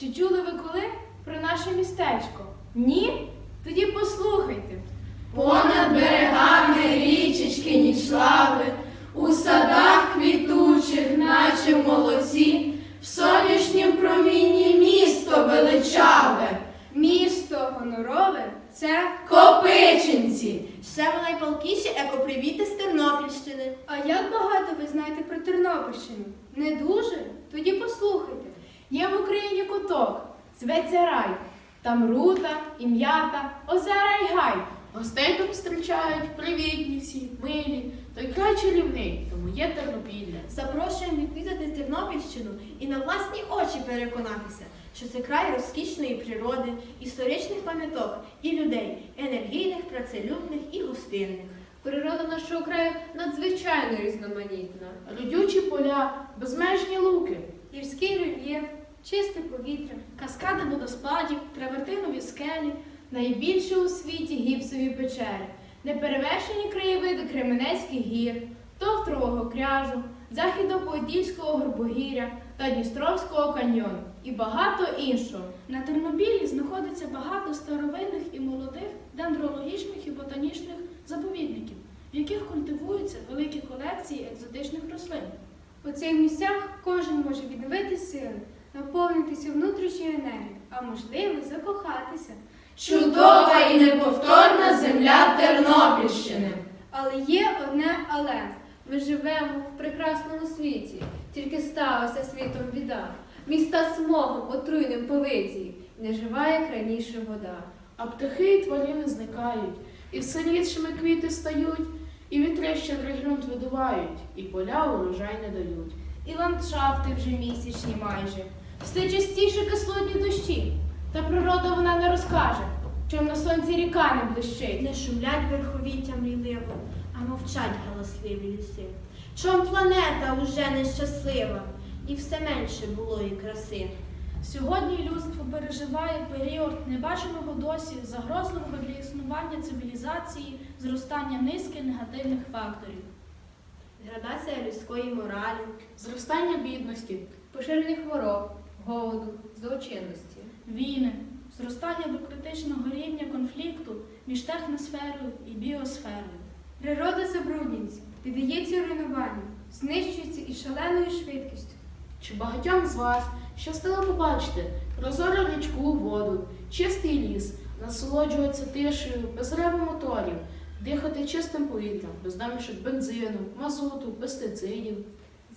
Чи чули ви коли про наше містечко? Ні? Тоді послухайте. Понад берегами річечки нічлави, у садах квітучих, наче в молоці, в сонячнім промінні місто величаве, Місто гонорове це Копичинці. Ще ви найпалкіші екопривіти з Тернопільщини. А як багато ви знаєте про Тернопільщину? Не дуже? Тоді послухайте. Є в Україні куток, зветься рай. Там рута, і м'ята, озера й гай. Гостей тут зустрічають привітні всі, милі, той край чарівний, тому є Тернопілля. Запрошуємо відвідати Тернопільщину і на власні очі переконатися, що це край розкішної природи, історичних пам'яток і людей, енергійних, працелюбних і гостинних. Природа нашого краю надзвичайно різноманітна. Родючі поля, безмежні луки. Гірський рельєф, чисте повітря, каскади водоспадів, травертинові скелі, найбільше у світі гіпсові печери, неперевершені краєвиди Кременецьких гір, Товтрового кряжу, Західно-Подільського горбогір'я та Дністровського каньйону і багато іншого. На Тернопіллі знаходиться багато старовинних і молодих дендрологічних і ботанічних заповідників, в яких культивуються великі колекції екзотичних рослин. У цих місцях кожен може відновити сили, наповнитися внутрішньою енергією, а можливо закохатися. Чудова і неповторна земля Тернопільщини. Але є одне але. Ми живемо в прекрасному світі, тільки сталася світом біда. Міста смогом отруйним повиці, не жива, як раніше вода. А птахи і тварини зникають, і все рідшими квіти стають, і вітри щедрий ґрунт видувають, і поля урожай не дають. І ландшафти вже місячні майже. Все частіше кислотні дощі. Та природа вона не розкаже, чим на сонці ріка не блищить. Не шумлять верховіття мрійливо, а мовчать галасливі ліси. Чом планета уже нещаслива, і все менше було і краси. Сьогодні людство переживає період небаченого досі загрозливого для існування цивілізації зростання низки негативних факторів. Градація людської моралі, Зростання бідності, Поширення хвороб, голоду, злочинності. Війни, зростання до критичного рівня конфлікту між техносферою і біосферою. Природа забруднюється, піддається руйнуванню, знищується і шаленою швидкістю. Чи багатьом з вас щастило побачити прозору річку воду, чистий ліс, насолоджуватися тишею, без реву моторів, дихати чистим повітрям, без домішок бензину, мазуту, пестицидів.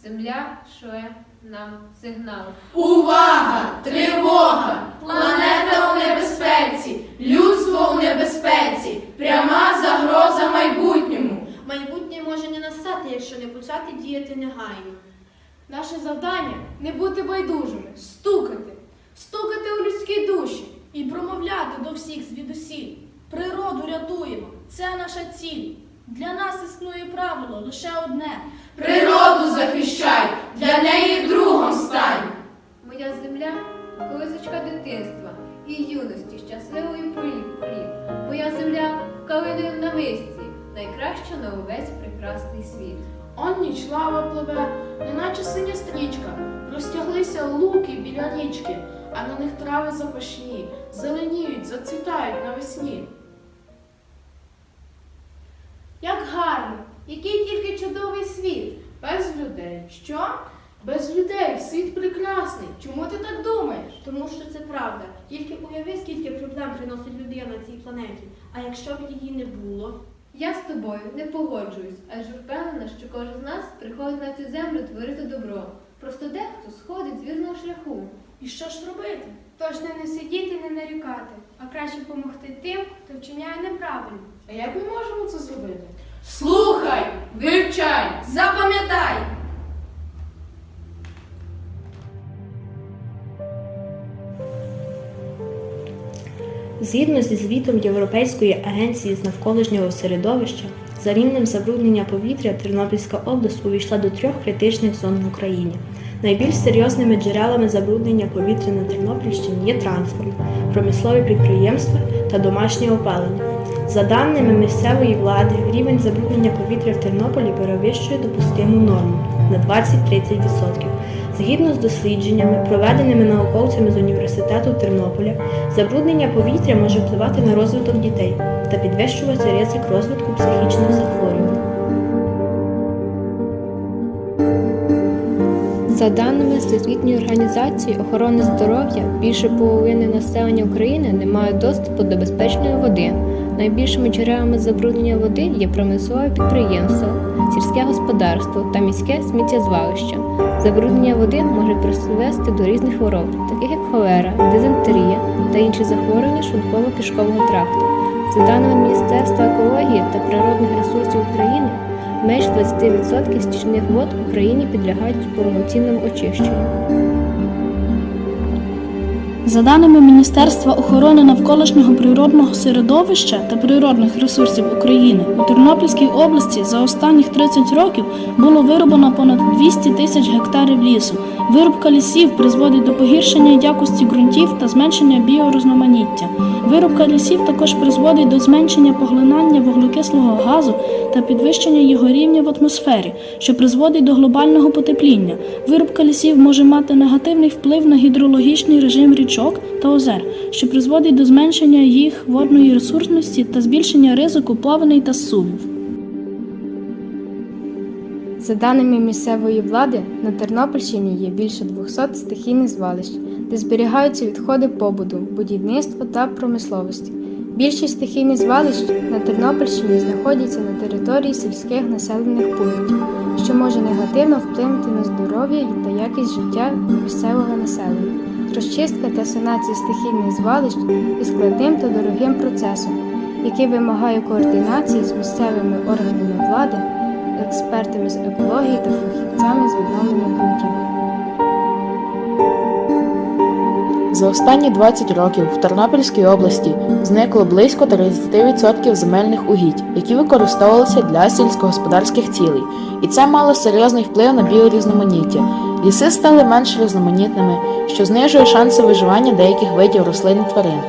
Земля шле нам сигнал. Увага! Тривога! Планета у небезпеці! Людство у небезпеці! Пряма загроза майбутньому! майбутнє може не настати, якщо не почати діяти негайно. Наше завдання не бути байдужими, стукати, стукати у людські душі. І промовляти до всіх звідусіль. Природу рятуємо. Це наша ціль. Для нас існує правило лише одне. Природу захищай! Для неї другом стань! Моя земля колисочка дитинства і юності щасливої полів полів. Моя земля в калиновім намисті, найкраща на увесь прекрасний світ. Он ніч лава пливе, неначе синя стрічка, розтяглися луки біля річки, а на них трави запашні, зеленіють, зацвітають навесні. Який тільки чудовий світ. Без людей. Що? Без людей світ прекрасний. Чому ти так думаєш? Тому що це правда. Тільки уяви, скільки проблем приносить людина на цій планеті. А якщо б її не було, Я з тобою не погоджуюсь, адже впевнена, що кожен з нас приходить на цю землю творити добро. Просто дехто сходить з вірного шляху. І що ж робити? Тож не, не сидіти, не нарікати, а краще допомогти тим, хто вчиняє неправильно. А як ми можемо це зробити? Слухай, вивчай, запам'ятай! Згідно зі звітом Європейської агенції з навколишнього середовища, за рівнем забруднення повітря Тернопільська область увійшла до трьох критичних зон в Україні. Найбільш серйозними джерелами забруднення повітря на Тернопільщині є транспорт, промислові підприємства та домашнє опалення. За даними місцевої влади, рівень забруднення повітря в Тернополі перевищує допустиму норму на 20-30%. Згідно з дослідженнями, проведеними науковцями з університету Тернополя, забруднення повітря може впливати на розвиток дітей та підвищувати ризик розвитку психічних захворювань. За даними Всесвітньої організації охорони здоров'я, більше половини населення України не має доступу до безпечної води. Найбільшими джерелами забруднення води є промислове підприємство, сільське господарство та міське сміттєзвалище. Забруднення води може призвести до різних хвороб, таких як холера, дизентерія та інші захворювання шлунково-кишкового тракту. За даними Міністерства екології та природних ресурсів України, Менш 20% стічних вод в Україні підлягають повноцінному очищенню. За даними Міністерства охорони навколишнього природного середовища та природних ресурсів України, у Тернопільській області за останніх 30 років було вирубано понад 200 тисяч гектарів лісу. Вирубка лісів призводить до погіршення якості ґрунтів та зменшення біорозноманіття. Вирубка лісів також призводить до зменшення поглинання вуглекислого газу та підвищення його рівня в атмосфері, що призводить до глобального потепління. Вирубка лісів може мати негативний вплив на гідрологічний режим річок та озер, що призводить до зменшення їх водної ресурсності та збільшення ризику плаваней та сувів. За даними місцевої влади, на Тернопільщині є більше 200 стихійних звалищ, де зберігаються відходи побуту, будівництва та промисловості. Більшість стихійних звалищ на Тернопільщині знаходяться на території сільських населених пунктів, що може негативно вплинути на здоров'я та якість життя місцевого населення. Розчистка та санація стихійних звалищ є складним та дорогим процесом, який вимагає координації з місцевими органами влади експертами з екології та фахівцями з відновлення ґрунтів. За останні 20 років в Тернопільській області зникло близько 30% земельних угідь, які використовувалися для сільськогосподарських цілей, і це мало серйозний вплив на біорізноманіття. Ліси стали менш різноманітними, що знижує шанси виживання деяких видів рослин і тварин.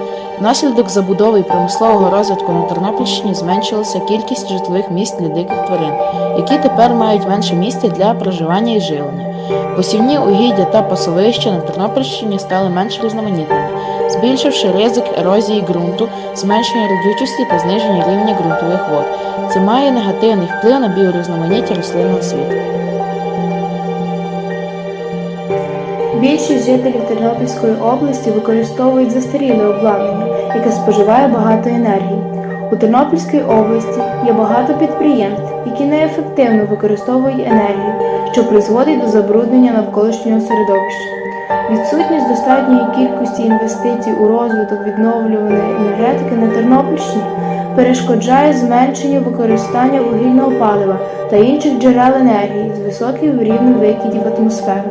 Внаслідок забудови і промислового розвитку на Тернопільщині зменшилася кількість житлових місць для диких тварин, які тепер мають менше місця для проживання і живлення. Посівні угіддя та пасовища на Тернопільщині стали менш різноманітними, збільшивши ризик ерозії ґрунту, зменшення родючості та зниження рівня ґрунтових вод. Це має негативний вплив на біорізноманіття рослинного світу. Більшість жителів Тернопільської області використовують застаріле обладнання, яке споживає багато енергії. У Тернопільській області є багато підприємств, які неефективно використовують енергію, що призводить до забруднення навколишнього середовища. Відсутність достатньої кількості інвестицій у розвиток відновлюваної енергетики на Тернопільщині перешкоджає зменшенню використання вугільного палива та інших джерел енергії з високим рівнем викидів в атмосферу.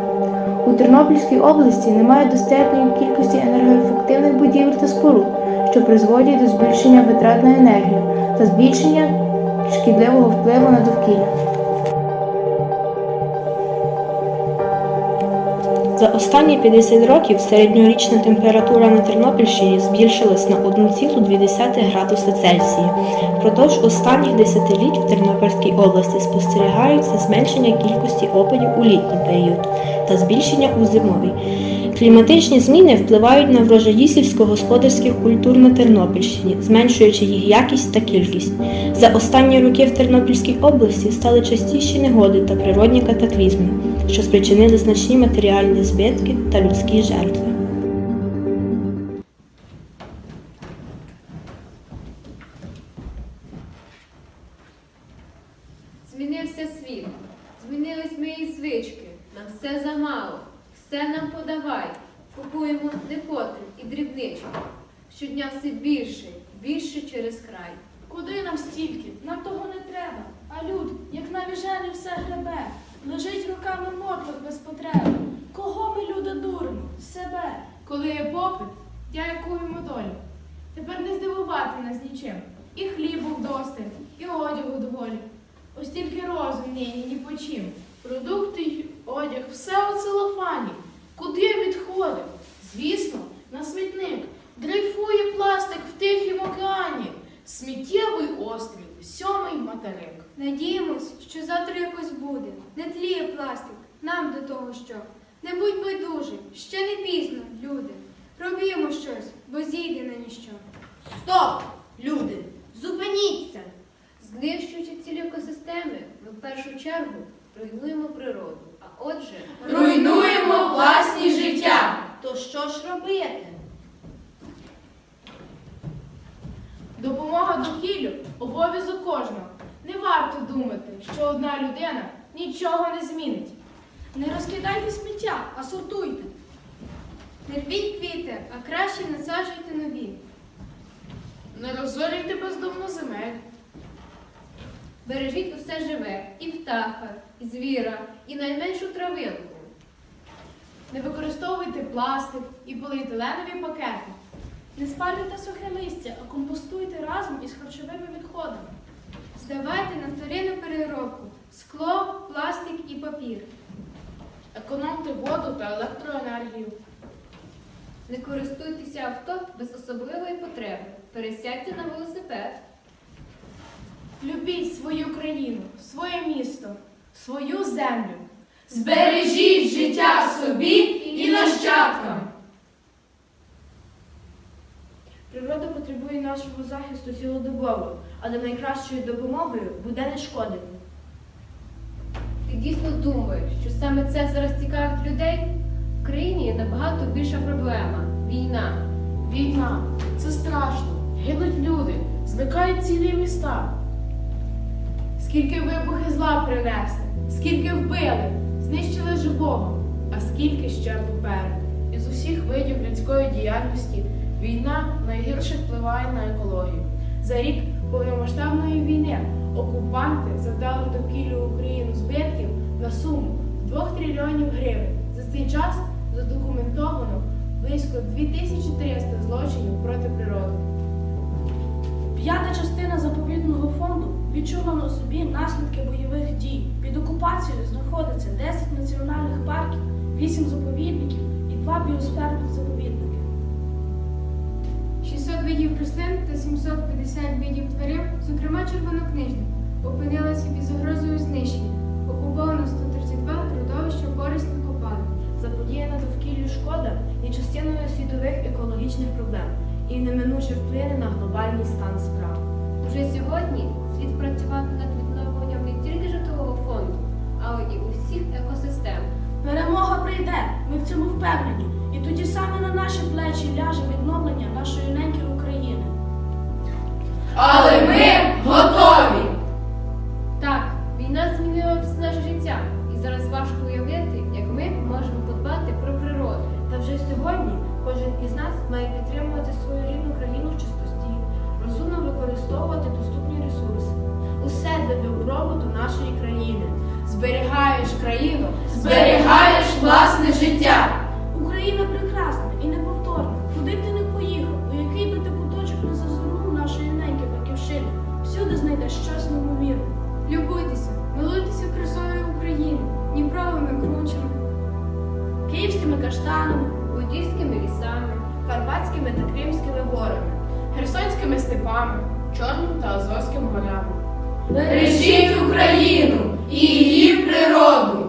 У Тернопільській області немає достатньої кількості енергоефективних будівель та споруд, що призводять до збільшення витрат на енергію та збільшення шкідливого впливу на довкілля. За останні 50 років середньорічна температура на Тернопільщині збільшилась на 1,2 градуса Цельсія. Впродовж останніх десятиліть в Тернопільській області спостерігається зменшення кількості опадів у літній період та збільшення у зимовий. Кліматичні зміни впливають на врожаї сільськогосподарських культур на Тернопільщині, зменшуючи їх якість та кількість. За останні роки в Тернопільській області стали частіші негоди та природні катаклізми, що спричинили значні матеріальні збитки та людські жертви. Змінився світ, змінились мої звички, нам все замало, все нам подавай. Купуємо непотріб і дрібнички. Щодня все більше, більше через край. Куди нам стільки? Нам того не треба. А люд, як навіжений все гребе, лежить руками мордок без потреби. Кого ми, люди, дуримо? Себе. Коли є попит, дякуємо долю. Тепер не здивувати нас нічим. І хлібу вдосталь, і одягу доволі. Ось тільки розум нині ні по чим. Продукти й одяг, все у целофані. Куди відходив? Звісно, на смітник. Дрейфує пластик в Тихім океані. Сміттєвий острів, сьомий материк. Надіємось, що завтра якось буде. Не тліє пластик. Нам до того що. Не будь байдужим, ще не пізно, люди. Робімо щось, бо зійде на ніщо. Стоп! Люди! Зупиніться! Знищуючи цілі екосистеми, ми в першу чергу руйнуємо природу. А отже, Руйнуємо власні життя. То що ж робити? Допомога довкіллю обов'язок кожного. Не варто думати, що одна людина нічого не змінить. Не розкидайте сміття, а сортуйте. Не рвіть квіти, а краще насаджуйте нові. Не розорюйте бездумно земель. бережіть усе живе, і птаха, і звіра, і найменшу травинку. Не використовуйте пластик і поліетиленові пакети. Не спалюйте сухе листя, а компостуйте разом із харчовими відходами. Здавайте на вторинну переробку скло, пластик і папір. Економте воду та електроенергію. Не користуйтеся авто без особливої потреби. Пересядьте на велосипед. Любіть свою країну, своє місто, свою землю. Збережіть життя собі і нащадкам. Природа потребує нашого захисту цілодобово, але найкращою допомогою буде не шкодити. Дійсно думаєш, що саме це зараз цікавить людей? В країні є набагато більша проблема війна. Війна це страшно. Гинуть люди, зникають цілі міста. Скільки вибухи зла принесли, скільки вбили, знищили живого, а скільки ще попереду. Із усіх видів людської діяльності війна найгірше впливає на екологію. За рік повномасштабної війни окупанти завдали довкіллю Україну збитків на суму 2 трильйонів гривень. За цей час задокументовано близько 2300 злочинів проти природи. П'ята частина заповідного фонду відчула на собі наслідки бойових дій. Під окупацією знаходиться 10 національних парків, 8 заповідників і 2 біосферних заповідники. 600 видів рослин та 750 видів тварин, зокрема червонокнижних, опинилися під загрозою знищення. Окуповано 132 родовища корисних копалин. Заподіяна довкіллю шкода є частиною світових екологічних проблем і неминуче вплине на глобальний стан справ. Уже сьогодні слід працювати над відновленням не тільки житлового фонду, але і усіх екосистем. Перемога прийде, ми в цьому впевнені. І тоді саме на наші плечі ляже відновлення нашої неньки України. Але ми готові. Так, війна змінила все наше життя, і зараз важко уявити, як ми можемо подбати про природу. Та вже сьогодні кожен із нас має підтримувати свою рідну країну в чистоті, розумно використовувати доступні ресурси. Усе для добробуту нашої країни. Зберігаєш країну, Зберігаєш власне життя. Україна прекрасна і неповторна. Куди б ти не поїхав, у який би ти куточок не зазирнув нашої неньки батьківщини, всюди знайдеш щось неймовірне. Любуйтеся, милуйтеся красою України, Дніпровими кручами. Київськими каштанами, Подільськими лісами. Карпатськими та Кримськими горами. херсонськими степами, Чорним та Азовським морями. Бережіть Україну і її природу.